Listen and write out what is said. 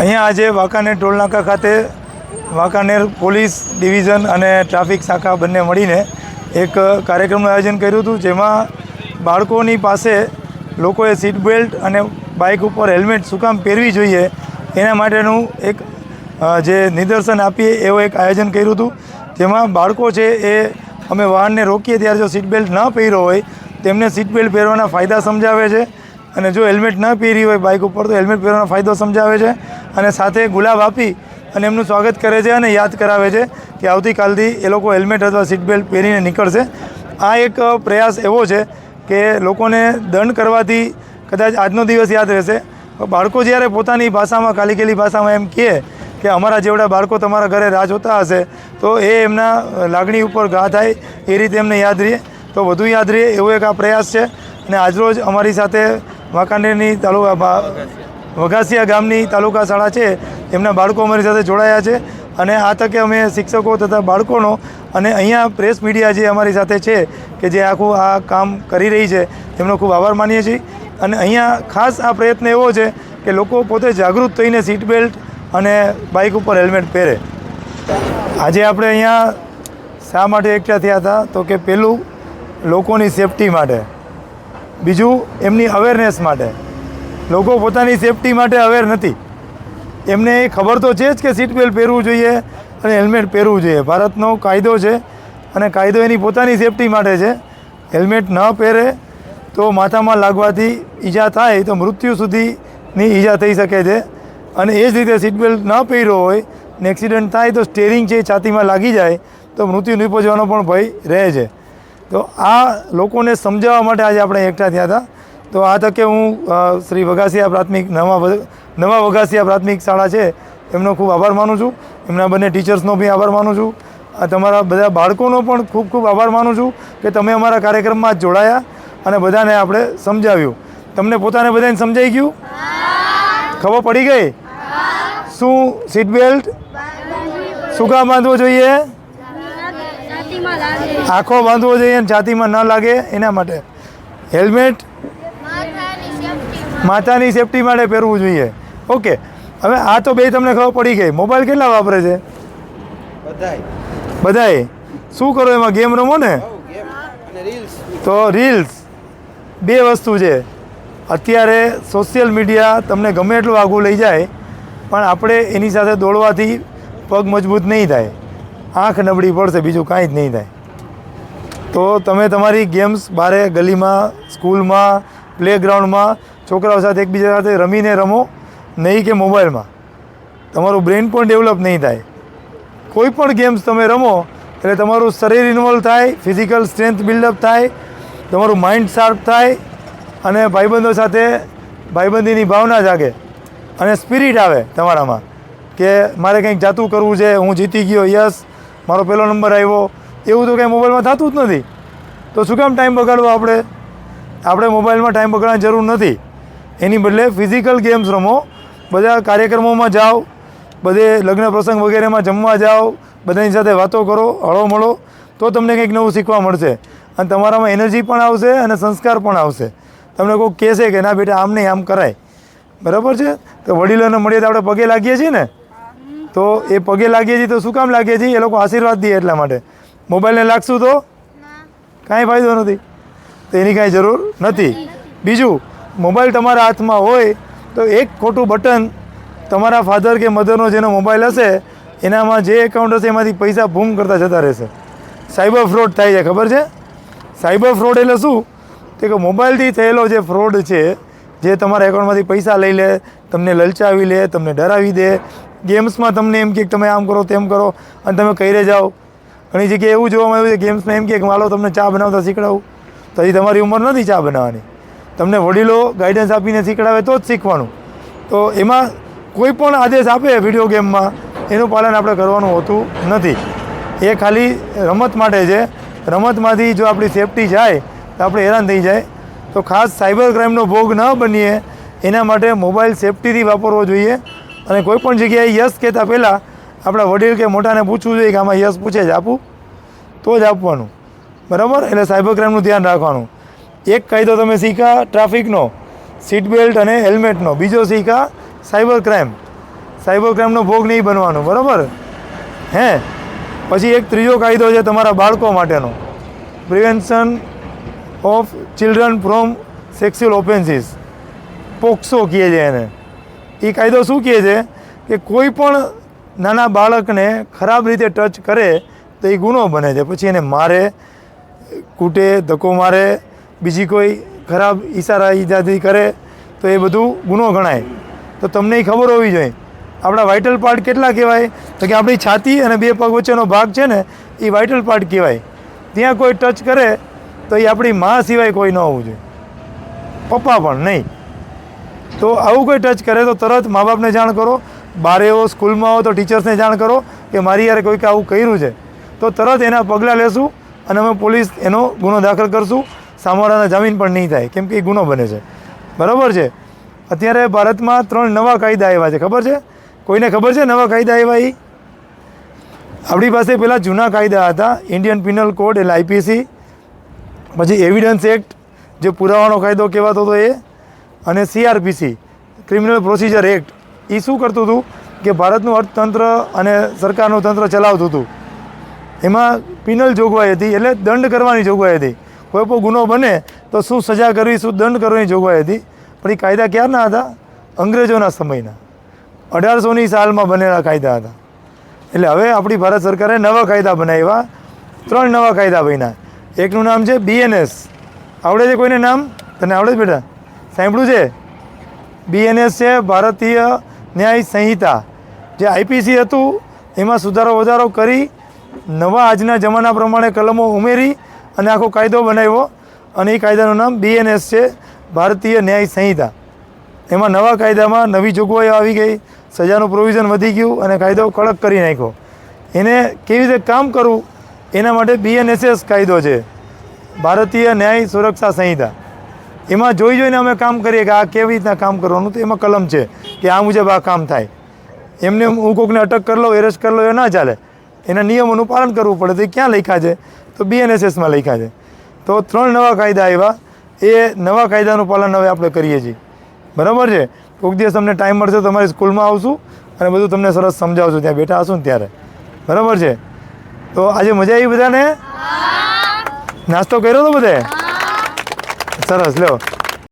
અહીંયા આજે વાંકાનેર ટોલનાકા ખાતે વાંકાનેર પોલીસ ડિવિઝન અને ટ્રાફિક શાખા બંને મળીને એક કાર્યક્રમનું આયોજન કર્યું હતું, જેમાં બાળકોની પાસે લોકોએ સીટ બેલ્ટ અને બાઇક ઉપર હેલ્મેટ શું કામ પહેરવી જોઈએ. એના માટેનું એક જે નિદર્શન આપીએ એવું એક આયોજન કર્યું હતું, જેમાં બાળકો છે એ અમે વાહનને રોકીએ ત્યારે જો સીટ બેલ્ટ ન પહેર્યો હોય, તેમને સીટ બેલ્ટ પહેરવાના ફાયદા સમજાવે છે. અને જો હેલ્મેટ ન પહેરી હોય બાઇક ઉપર, તો હેલ્મેટ પહેરવાનો ફાયદો સમજાવે છે. અને સાથે ગુલાબ આપી અને એમનું સ્વાગત કરે છે અને યાદ કરાવે છે કે આવતીકાલથી એ લોકો હેલ્મેટ અથવા સીટ બેલ્ટ પહેરીને નીકળશે. આ એક પ્રયાસ એવો છે કે લોકોને દંડ કરવાથી કદાચ આજનો દિવસ યાદ રહેશે. બાળકો જ્યારે પોતાની ભાષામાં, કાલિકેલી ભાષામાં એમ કહે કે અમારા જેવડા બાળકો તમારા ઘરે રાહ જોતા હશે, તો એ એમના લાગણી ઉપર ઘા થાય એ રીતે એમને યાદ રહે તો વધુ યાદ રહે એવો એક આ પ્રયાસ છે. અને આજરોજ અમારી સાથે વાંકાનેરની તાલુકા વઘાસિયા ગામની તાલુકા શાળા છે. એમના બાળકો અમારી સાથે જોડાયા છે અને આ તકે અમે શિક્ષકો તથા બાળકોનો અને અહીંયા પ્રેસ મીડિયા જે અમારી સાથે છે કે જે આખું આ કામ કરી રહી છે એમનો ખૂબ આભાર માનીએ છીએ. અને અહીંયા ખાસ આ પ્રયત્ન એવો છે કે લોકો પોતે જાગૃત થઈને સીટ બેલ્ટ અને બાઇક ઉપર હેલ્મેટ પહેરે. આજે આપણે અહીંયા શા માટે એકઠા થયા હતા? તો કે પહેલું લોકોની સેફટી માટે. બીજું એમની અવેરનેસ માટે. લોકો પોતાની સેફટી માટે અવેર નથી. એમને ખબર તો છે જ કે સીટ બેલ્ટ પહેરવું જોઈએ અને હેલ્મેટ પહેરવું જોઈએ. ભારતનો કાયદો છે અને કાયદો એની પોતાની સેફટી માટે છે. હેલ્મેટ ન પહેરે તો માથામાં લાગવાથી ઈજા થાય તો મૃત્યુ સુધીની ઈજા થઈ શકે છે. અને એ જ રીતે સીટ બેલ્ટ ન પહેર્યો હોય ને એક્સિડન્ટ થાય તો સ્ટેરિંગ છે એ છાતીમાં લાગી જાય તો મૃત્યુ નિપજવાનો પણ ભય રહે છે. તો આ લોકોને સમજાવવા માટે આજે આપણે એકઠા થયા હતા. તો આ તકે હું શ્રી વઘાસિયા પ્રાથમિક નવા નવા વઘાસિયા પ્રાથમિક શાળા છે એમનો ખૂબ આભાર માનું છું. એમના બંને ટીચર્સનો બી આભાર માનું છું. આ તમારા બધા બાળકોનો પણ ખૂબ ખૂબ આભાર માનું છું કે તમે અમારા કાર્યક્રમમાં જોડાયા અને બધાને આપણે સમજાવ્યું. તમને પોતાને બધાને સમજાઈ ગયું? ખબર પડી ગઈ? શું સીટ બેલ્ટ શું કામ બાંધવો જોઈએ? આંખો બાંધવો જોઈએ અને છાતીમાં ન લાગે એના માટે. હેલ્મેટ માથાની સેફટી માટે. પહેરવું જોઈએ. ઓકે. હવે આ તો બે તમને ખબર પડી ગઈ. મોબાઈલ કેટલા વાપરે છે? બધાય. બધાય. શું કરો એમાં? ગેમ રમો ને? બહુ ગેમ. અને રીલ્સ તો રીલ્સ બે વસ્તુ છે. અત્યારે સોશિયલ મીડિયા તમને ગમે એટલું આગું લઈ જાય પણ આપણે એની સાથે દોડવાથી પગ મજબૂત નહીં થાય. આંખ નબળી પડશે બીજું કાંઈ જ નહીં થાય. તો તમે તમારી ગેમ્સ બારે ગલીમાં સ્કૂલમાં પ્લેગ્રાઉન્ડમાં છોકરાઓ સાથે એકબીજા સાથે રમીને રમો, નહીં કે મોબાઈલમાં. તમારું બ્રેન પણ ડેવલપ નહીં થાય. કોઈ પણ ગેમ્સ તમે રમો, એટલે તમારું શરીર ઇન્વોલ્વ થાય ફિઝિકલ સ્ટ્રેન્થ બિલ્ડઅપ થાય, તમારું માઇન્ડ શાર્પ થાય, અને ભાઈબંધો સાથે ભાઈબંધીની ભાવના જાગે, અને સ્પિરિટ આવે તમારામાં, કે મારે કંઈક જાતું કરવું છે, હું જીતી ગયો, યસ, મારો પહેલો નંબર આવ્યો, એવું તો કંઈ મોબાઈલમાં થતું જ નથી. તો શું કામ ટાઈમ બગાડવો આપણે? આપણે મોબાઈલમાં ટાઈમ બગાડવાની જરૂર નથી. એની બદલે ફિઝિકલ ગેમ્સ રમો. બધા કાર્યક્રમોમાં જાઓ. બધે લગ્ન પ્રસંગ વગેરેમાં જમવા જાઓ. બધાની સાથે વાતો કરો હળો મળો. તો તમને કંઈક નવું શીખવા મળશે. અને તમારામાં એનર્જી પણ આવશે અને સંસ્કાર પણ આવશે. તમને કોઈ કહેશે કે ના બેટા આમ નહીં આમ કરાય. બરાબર છે? તો વડીલોને મળીએ તો આપણે પગે લાગીએ છીએ ને? તો એ પગે લાગીએ છીએ તો શું કામ લાગીએ છીએ? એ લોકો આશીર્વાદ દે એટલા માટે. મોબાઈલને લાગશું તો? કાંઈ ફાયદો નથી. તો એની કાંઈ જરૂર નથી. બીજું, મોબાઈલ તમારા હાથમાં હોય તો એક ખોટું બટન તમારા ફાધર કે મધરનો જેનો મોબાઈલ હશે, એનામાં જે એકાઉન્ટ હશે એમાંથી પૈસા બૂમ કરતા જતા રહેશે. સાયબર ફ્રોડ થાય છે, ખબર છે? સાયબર ફ્રોડ એટલે શું? તે કે મોબાઈલથી થયેલો જે ફ્રોડ છે, જે તમારા એકાઉન્ટમાંથી પૈસા લઈ લે, તમને લલચાવી લે, તમને ડરાવી દે, ગેમ્સમાં તમને એમ કે તમે આમ કરો તેમ કરો, અને તમે કહી જાઓ. ઘણી જગ્યાએ એવું જોવામાં આવ્યું છે, ગેમ્સમાં એમ કે માલો તમને ચા બનાવતા શીખડાવું. તો હજી તમારી ઉંમર નથી ચા બનાવવાની. તમને વડીલો ગાઈડન્સ આપીને શીખડાવે તો જ શીખવાનું. તો એમાં કોઈ પણ આદેશ આપે વીડિયો ગેમમાં એનું પાલન આપણે કરવાનું હોતું નથી. એ ખાલી રમત માટે છે. રમતમાંથી જો આપણી સેફટી જાય, તો આપણે હેરાન થઈ જાય. તો ખાસ સાયબર ક્રાઇમનો ભોગ ન બનીએ. એના માટે મોબાઈલ સેફટીથી વાપરવો જોઈએ. અને કોઈ પણ જગ્યાએ યસ કહેતા પહેલાં આપણા વડીલ કે મોટાને પૂછવું જોઈએ કે આમાં યસ પૂછે જ આપું? તો જ આપવાનું. બરાબર? એટલે સાયબર ક્રાઇમનું ધ્યાન રાખવાનું. એક કાયદો તમે શીખા ટ્રાફિકનો સીટ બેલ્ટ અને હેલ્મેટનો. બીજો શીખા સાયબર ક્રાઇમ સાયબર ક્રાઇમનો ભોગ નહીં બનવાનો, બરાબર? હે? પછી એક ત્રીજો કાયદો છે તમારા બાળકો માટેનો. Prevention of children from sexual offences POCSO કહે છે એને. એ કાયદો શું કહે છે? કે કોઈ પણ નાના બાળકને ખરાબ રીતે ટચ કરે તો એ ગુનો બને છે. પછી એને મારે કૂટે, ધક્કો મારે, બીજી કોઈ ખરાબ ઈશારા ઈજાદી કરે, તો એ બધું ગુનો ગણાય. તો તમને એ ખબર હોવી જોઈએ. આપણા વાઇટલ પાર્ટ કેટલા કહેવાય? તો કે આપણી છાતી અને બે પગ વચ્ચેનો ભાગ છે ને, એ વાઇટલ પાર્ટ કહેવાય. ત્યાં કોઈ ટચ કરે, તો એ આપણી મા સિવાય કોઈ ન હોવું જોઈએ. પપ્પા પણ નહીં. તો આવું કોઈ ટચ કરે તો તરત મા બાપને જાણ કરો. બારે હો સ્કૂલમાં હો તો ટીચર્સને જાણ કરો કે મારી યારે કોઈકે આવું કર્યું છે. તો તરત એના પગલાં લેશું. અને અમે પોલીસ એનો ગુનો દાખલ કરશું. સામવાળાના જામીન પણ નહીં થાય, કેમ કે એ ગુનો બને છે. બરાબર છે? અત્યારે ભારતમાં ત્રણ નવા કાયદા આવ્યા છે, ખબર છે? કોઈને ખબર છે નવા કાયદા આવ્યા એ આપણી પાસે પહેલાં જૂના કાયદા હતા ઇન્ડિયન પિનલ કોડ એટલે આઈપીસી પછી એવિડન્સ એક્ટ જે પુરાવાનો કાયદો કહેવાતો હતો એ, અને સીઆરપીસી ક્રિમિનલ પ્રોસિજર એક્ટ એ શું કરતું હતું કે ભારતનું અર્થતંત્ર અને સરકારનું તંત્ર ચલાવતું હતું. એમાં પિનલ જોગવાઈ હતી, એટલે દંડ કરવાની જોગવાઈ હતી. કોઈ પણ ગુનો બને તો શું સજા કરવી, શું દંડ કરવાની જોગવાઈ હતી? પણ એ કાયદા ક્યારના હતા? અંગ્રેજોના સમયના. અઢારસોની સાલમાં બનેલા કાયદા હતા. એટલે હવે આપણી ભારત સરકારે નવા કાયદા બનાવ્યા. ત્રણ નવા કાયદા બન્યા. એકનું નામ છે બીએનએસ આવડે છે કોઈને નામ? તને આવડે છે બેટા? સાંભળ્યું છે? બીએનએસ છે ભારતીય ન્યાય સંહિતા. જે આઈપીસી હતું, એમાં સુધારો વધારો કરી નવા આજના જમાના પ્રમાણે કલમો ઉમેરી અને આખો કાયદો બનાવ્યો. અને એ કાયદાનું નામ બીએનએસ છે, ભારતીય ન્યાય સંહિતા. એમાં નવા કાયદામાં નવી જોગવાઈઓ આવી ગઈ, સજાનું પ્રોવિઝન વધી ગયું અને કાયદો કડક કરી નાખ્યો. એને કેવી રીતે કામ કરવું? એના માટે બીએનએસએસ કાયદો છે, ભારતીય ન્યાય સુરક્ષા સંહિતા. એમાં જોઈ જોઈને અમે કામ કરીએ કે આ કેવી રીતના કામ કરવાનું તો એમાં કલમ છે કે આ મુજબ આ કામ થાય. એમને હું કોકને અટક કરી લઉં એરેસ્ટ કરી લઉં, એ ના ચાલે. એના નિયમોનું પાલન કરવું પડે તો એ ક્યાં લખ્યા છે? તો બીએનએસએસમાં લખ્યા છે. તો ત્રણ નવા કાયદા આવ્યા. એ નવા કાયદાનું પાલન હવે આપણે કરીએ છીએ. બરાબર છે? કોઈક દિવસ તમને ટાઈમ મળશે તો તમારી સ્કૂલમાં આવશું અને બધું તમને સરસ સમજાવશું. ત્યાં બેઠા હશું ને ત્યારે. બરાબર છે? તો આજે મજા આવી બધાને? નાસ્તો કર્યો હતો બધે? સરસ. લ્યો.